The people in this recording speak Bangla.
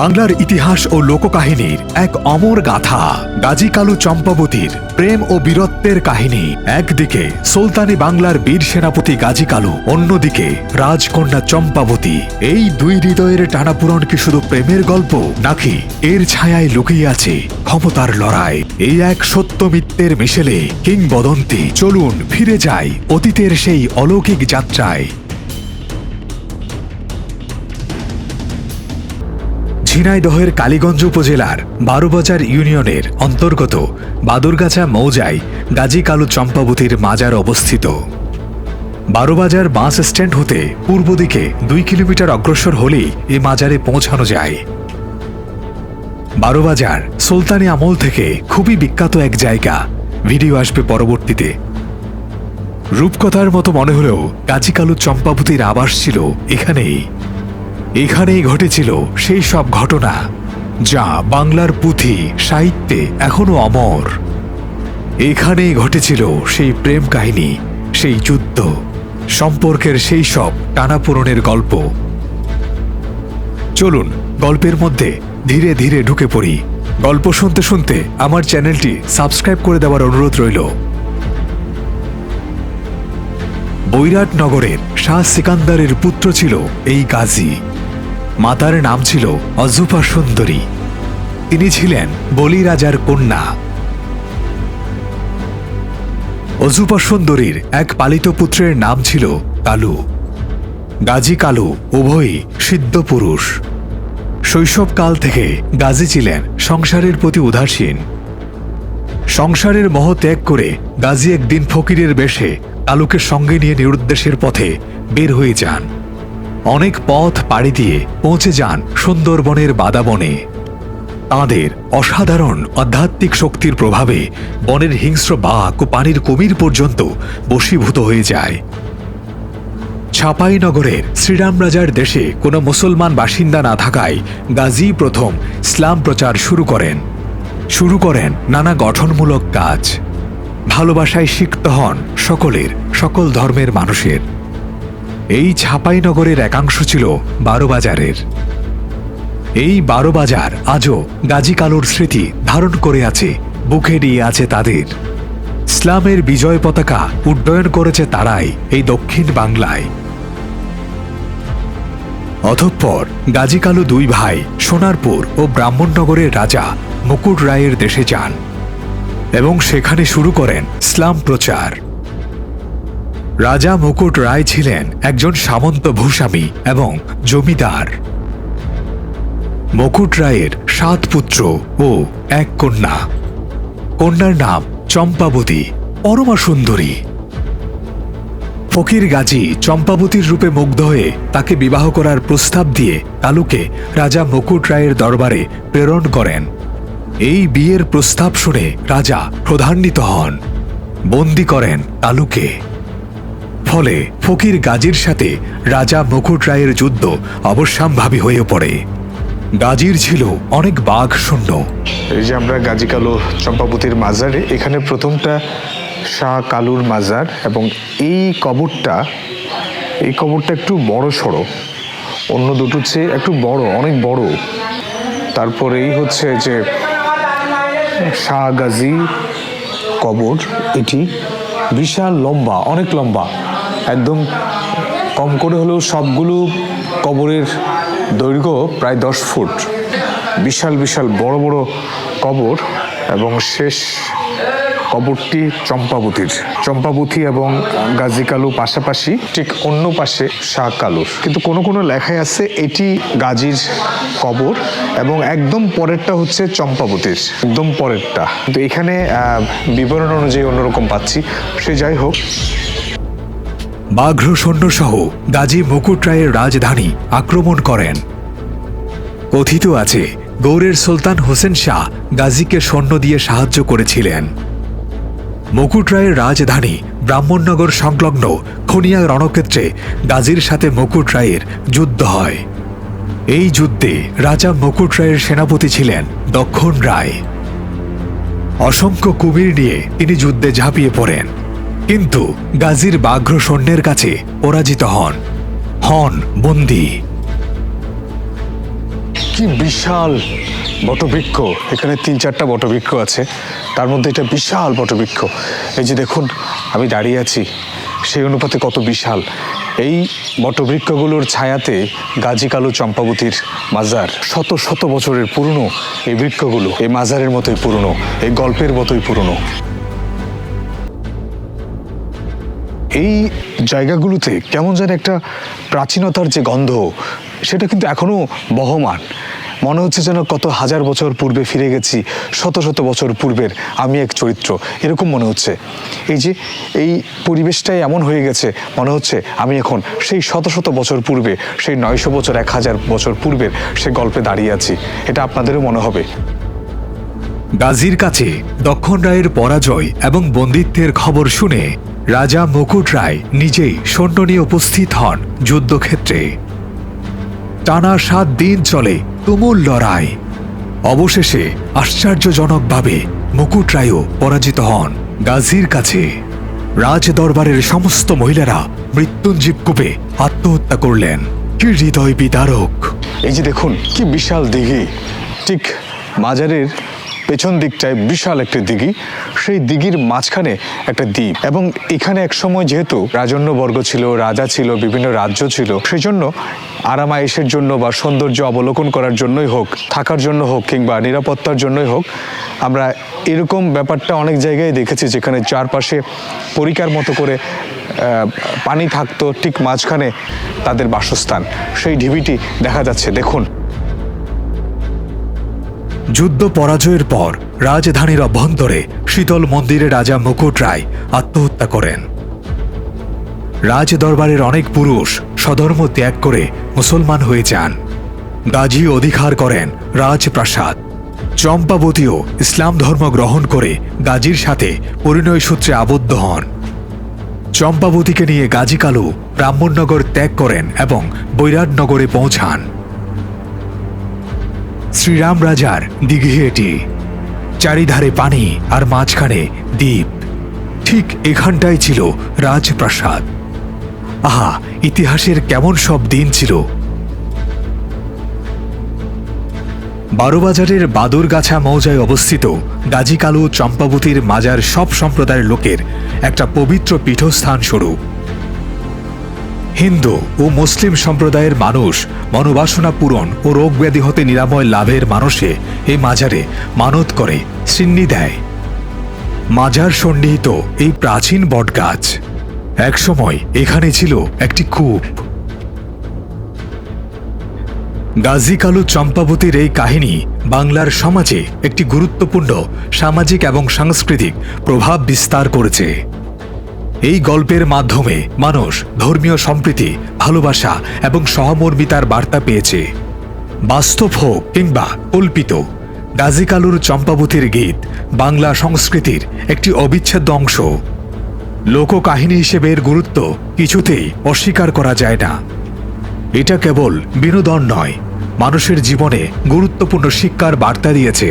বাংলার ইতিহাস ও লোককাহিনীর এক অমর গাথা, গাজী কালু চম্পাবতীর প্রেম ও বীরত্বের কাহিনী। একদিকে সুলতানি বাংলার বীর সেনাপতি গাজী কালু, অন্যদিকে রাজকন্যা চম্পাবতী। এই দুই হৃদয়ের টানাপূরণ কি শুধু প্রেমের গল্প, নাকি এর ছায়ায় লুকিয়ে আছে ক্ষমতার লড়াই? এই এক সত্য মিথ্যের মিশেলে কিংবদন্তি, চলুন ফিরে যাই অতীতের সেই অলৌকিক যাত্রায়। ঝিনাইদহের কালীগঞ্জ উপজেলার বারোবাজার ইউনিয়নের অন্তর্গত বাদুরগাছা মৌজায় গাজী কালু চম্পাবতীর মাজার অবস্থিত। বারোবাজার বাস স্ট্যান্ড হতে পূর্ব দিকে দুই কিলোমিটার অগ্রসর হলেই এ মাজারে পৌঁছানো যায়। বারোবাজার সুলতানি আমল থেকে খুবই বিখ্যাত এক জায়গা। ভিডিও আসবে পরবর্তীতে। রূপকথার মতো মনে হলেও গাজী কালু চম্পাবতীর আবাস ছিল এখানেই। এখানেই ঘটেছিল সেই সব ঘটনা, যা বাংলার পুঁথি, সাহিত্যে এখনও অমর। এখানেই ঘটেছিল সেই প্রেম কাহিনী, সেই যুদ্ধ, সম্পর্কের সেই সব টানাপূরণের গল্প। চলুন, গল্পের মধ্যে ধীরে ধীরে ঢুকে পড়ি। গল্প শুনতে শুনতে আমার চ্যানেলটি সাবস্ক্রাইব করে দেওয়ার অনুরোধ রইল। বৈরাট নগরের শাহ সিকান্দারের পুত্র ছিল এই গাজী। মাতার নাম ছিল অজুপা সুন্দরী। তিনি ছিলেন বলি রাজার কন্যা। অজুপা সুন্দরীর এক পালিত পুত্রের নাম ছিল কালু। গাজী কালু, উভয়ই সিদ্ধ পুরুষ। শৈশবকাল থেকে গাজী ছিলেন সংসারের প্রতি উদাসীন। সংসারের মহ ত্যাগ করে গাজী একদিন ফকিরের বেশে কালুকে সঙ্গে নিয়ে নিরুদ্দেশের পথে বের হয়ে যান। অনেক পথ পাড়ি দিয়ে পৌঁছে যান সুন্দরবনের বাদাবনে। তাঁদের অসাধারণ আধ্যাত্মিক শক্তির প্রভাবে বনের হিংস্র বাঘ ও পানির কুমির পর্যন্ত বশীভূত হয়ে যায়। ছাপাইনগরের শ্রীরাম রাজার দেশে কোনো মুসলমান বাসিন্দা না থাকায় গাজী প্রথম ইসলাম প্রচার শুরু করেন। শুরু করেন নানা গঠনমূলক কাজ। ভালোবাসায় সিক্ত হন সকলের, সকল ধর্মের মানুষের। এই ছাপাইনগরের একাংশ ছিল বারোবাজারের। এই বারোবাজার আজও গাজী কালুর স্মৃতি ধারণ করে আছে, বুকে নিয়ে আছে তাদের। ইসলামের বিজয় পতাকা উড্ডয়ন করেছে তারাই এই দক্ষিণ বাংলায়। অতঃপর গাজী কালু দুই ভাই সোনারপুর ও ব্রাহ্মণনগরের রাজা মুকুট রায়ের দেশে যান এবং সেখানে শুরু করেন ইসলাম প্রচার। রাজা মুকুট রায় ছিলেন একজন সামন্ত ভূস্বামী এবং জমিদার। মুকুট রায়ের সাত পুত্র ও এক কন্যা। কন্যার নাম চম্পাবতী, পরমা সুন্দরী। ফকির গাজী চম্পাবতীর রূপে মুগ্ধ হয়ে তাকে বিবাহ করার প্রস্তাব দিয়ে কালুকে রাজা মুকুট রায়ের দরবারে প্রেরণ করেন। এই বিয়ের প্রস্তাব শুনে রাজা প্রধান্বিত হন। বন্দি করেন কালুকে। ফলে ফকির গাজীর সাথে রাজা মুকুট রায়ের যুদ্ধ অবশ্যম্ভাবী হয়ে পড়ে। গাজীর ছিল অনেক বাঘ শূন্য এই যে আমরা গাজী কালো চম্পাবতীর মাজারে, এখানে প্রথমটা শাহ কালুর মাজার এবং এই কবরটা এই কবরটা একটু বড় সড়ো। অন্য দুটোর চেয়ে একটু বড়, অনেক বড়। তারপরে এই হচ্ছে যে শাহ গাজী কবর, এটি বিশাল লম্বা, অনেক লম্বা। একদম কম করে হলেও সবগুলো কবরের দৈর্ঘ্য প্রায় দশ ফুট। বিশাল বিশাল, বড় বড় কবর এবং শেষ কবরটি চম্পাবতীর। চম্পাবতী এবং গাজী কালু পাশাপাশি ঠিক অন্য পাশে শাহ কালুর। কিন্তু কোনো কোনো লেখায় আছে এটি গাজীর কবর এবং একদম পরেরটা হচ্ছে চম্পাবতীর। একদম পরেরটা। কিন্তু এখানে বিবরণ অনুযায়ী অন্যরকম পাচ্ছি। সে যাই হোক বাঘ্র সৈন্যসহ গাজী মুকুট রায়ের রাজধানী আক্রমণ করেন। কথিত আছে গৌড়ের সুলতান হোসেন শাহ গাজীকে সৈন্য দিয়ে সাহায্য করেছিলেন। মুকুট রায়ের রাজধানী ব্রাহ্মণনগর সংলগ্ন খনিয়া রণক্ষেত্রে গাজীর সাথে মুকুট রায়ের যুদ্ধ হয়। এই যুদ্ধে রাজা মুকুট রায়ের সেনাপতি ছিলেন দক্ষণ রায়। অসংখ্য কুমির নিয়ে তিনি যুদ্ধে ঝাঁপিয়ে পড়েন। কিন্তু গাজীর বাঘ্র সৈন্যের কাছে পরাজিত হন। হন বন্দী। কি বিশাল বটবৃক্ষ। এখানে তিন চারটা বটবৃক্ষ আছে। তার মধ্যে এটা বিশাল বটবৃক্ষ। এই যে দেখুন, আমি দাঁড়িয়ে আছি। সেই অনুপাতে কত বিশাল। এই বটবৃক্ষগুলোর ছায়াতে গাজী কালু চম্পাবতীর মাজার শত শত বছরের পুরনো এই বৃক্ষগুলো। এই মাজারের মতোই পুরনো, এই গল্পের মতোই পুরনো। এই জায়গাগুলোতে কেমন যেন একটা প্রাচীনতার যে গন্ধ, সেটা কিন্তু এখনও বহমান। মনে হচ্ছে যেন কত হাজার বছর পূর্বে ফিরে গেছি, শত শত বছর পূর্বের আমি এক চরিত্র। এরকম মনে হচ্ছে। এই যে, এই পরিবেশটাই এমন হয়ে গেছে, মনে হচ্ছে আমি এখন সেই শত শত বছর পূর্বে, সেই নয়শো বছর, এক হাজার বছর পূর্বের সে গল্পে দাঁড়িয়ে আছি। এটা আপনাদেরও মনে হবে। গাজীর কাছে দক্ষণ রায়ের পরাজয় এবং বন্দিত্বের খবর শুনে রাজা মুকুট রায় নিজেই সৈন্য নিয়ে উপস্থিত হন যুদ্ধক্ষেত্রে। টানা সাত দিন চলে তুমুল লড়াই। অবশেষে আশ্চর্যজনকভাবে মুকুট রায়ও পরাজিত হন গাজীর কাছে। রাজ দরবারের সমস্ত মহিলারা মৃত্যুঞ্জীব কূপে আত্মহত্যা করলেন। কি হৃদয় বিদারক! এই যে দেখুন, কি বিশাল দিঘি। ঠিক মাজারের পেছন দিকটায় বিশাল একটি দিঘি। সেই দিঘির মাঝখানে একটা দ্বীপ এবং এখানে এক সময় যেহেতু রাজন্যবর্গ ছিল, রাজা ছিল, বিভিন্ন রাজ্য ছিল সেই জন্য আরামায়েশের জন্য বা সৌন্দর্য অবলোকন করার জন্যই হোক, থাকার জন্য হোক কিংবা নিরাপত্তার জন্যই হোক, আমরা এরকম ব্যাপারটা অনেক জায়গায় দেখেছি যেখানে চারপাশে পরিকার মতো করে পানি থাকতো ঠিক মাঝখানে তাদের বাসস্থান। সেই ঢিবিটি দেখা যাচ্ছে। দেখুন। যুদ্ধ পরাজয়ের পর রাজধানীর অভ্যন্তরে শীতল মন্দিরে রাজা মুকুট রায় আত্মহত্যা করেন। রাজ দরবারের অনেক পুরুষ সধর্ম ত্যাগ করে মুসলমান হয়ে যান। গাজী অধিকার করেন রাজপ্রাসাদ। চম্পাবতীও ইসলাম ধর্ম গ্রহণ করে গাজীর সাথে পরিণয় সূত্রে আবদ্ধ হন। চম্পাবতীকে নিয়ে গাজী কালু ব্রাহ্মণনগর ত্যাগ করেন এবং বৈরাটনগরে পৌঁছান। শ্রীরাম রাজার দিঘি এটি চারিধারে পানি আর মাঝখানে দ্বীপ। ঠিক এখানটাই ছিল রাজপ্রাসাদ। আহা, ইতিহাসের কেমন সব দিন ছিল। বারোবাজারের বাদুরগাছা মৌজায় অবস্থিত গাজী কালু চম্পাবতীর মাজার সব সম্প্রদায়ের লোকের একটা পবিত্র পীঠস্থান স্বরূপ। হিন্দু ও মুসলিম সম্প্রদায়ের মানুষ মনোবাসনা পূরণ ও রোগ ব্যাধি হতে নিরাময় লাভের মানুষে এই মাজারে মানত করে, সিন্নি দেয়। মাজার সন্নিহিত এই প্রাচীন বটগাছ একসময় এখানে ছিল একটি কূপ। গাজী কালু চম্পাবতীর এই কাহিনী বাংলার সমাজে একটি গুরুত্বপূর্ণ সামাজিক এবং সাংস্কৃতিক প্রভাব বিস্তার করেছে। এই গল্পের মাধ্যমে মানুষ ধর্মীয় সম্প্রীতি, ভালোবাসা এবং সহমর্মিতার বার্তা পেয়েছে। বাস্তব হোক কিংবা কল্পিত গাজী কালুর চম্পাবতীর গীত বাংলা সংস্কৃতির একটি অবিচ্ছেদ্য অংশ। লোককাহিনী হিসেবে এর গুরুত্ব কিছুতেই অস্বীকার করা যায় না। এটা কেবল বিনোদন নয়, মানুষের জীবনে গুরুত্বপূর্ণ শিক্ষার বার্তা দিয়েছে।